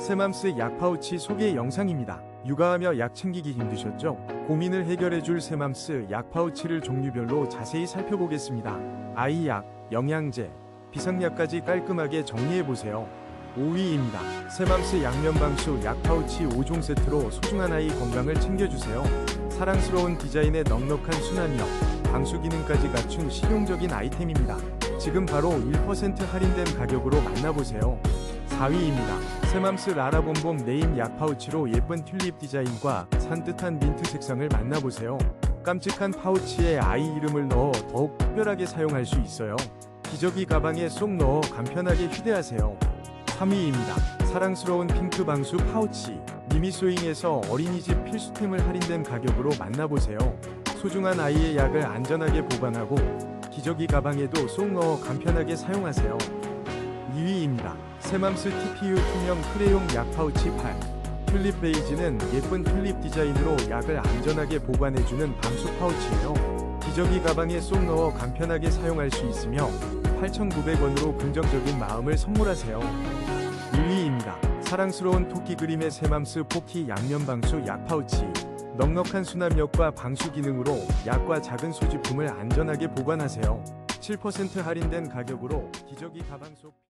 세맘스 약 파우치 소개 영상입니다. 육아하며 약 챙기기 힘드셨죠? 고민을 해결해줄 세맘스 약 파우치를 종류별로 자세히 살펴보겠습니다. 아이 약, 영양제, 비상약까지 깔끔하게 정리해보세요. 5위입니다. 세맘스 양면방수 약 파우치 5종 세트로 소중한 아이 건강을 챙겨주세요. 사랑스러운 디자인의 넉넉한 순환력, 방수 기능까지 갖춘 실용적인 아이템입니다. 지금 바로 1% 할인된 가격으로 만나보세요. 4위입니다. 세맘스 라라본봄 네임 약 파우치로 예쁜 튤립 디자인과 산뜻한 민트 색상을 만나보세요. 깜찍한 파우치에 아이 이름을 넣어 더욱 특별하게 사용할 수 있어요. 기저귀 가방에 쏙 넣어 간편하게 휴대하세요. 3위입니다. 사랑스러운 핑크 방수 파우치. 미미소잉에서 어린이집 필수템을 할인된 가격으로 만나보세요. 소중한 아이의 약을 안전하게 보관하고 기저귀 가방에도 쏙 넣어 간편하게 사용하세요. 2위입니다. 세맘스 TPU 투명 크레용 약 파우치 8. 튤립 베이지는 예쁜 튤립 디자인으로 약을 안전하게 보관해주는 방수 파우치예요. 기저귀 가방에 쏙 넣어 간편하게 사용할 수 있으며 8,900원으로 긍정적인 마음을 선물하세요. 1위입니다. 사랑스러운 토끼 그림의 세맘스 포키 양면 방수 약 파우치. 넉넉한 수납력과 방수 기능으로 약과 작은 소지품을 안전하게 보관하세요. 7% 할인된 가격으로 기저귀 가방 속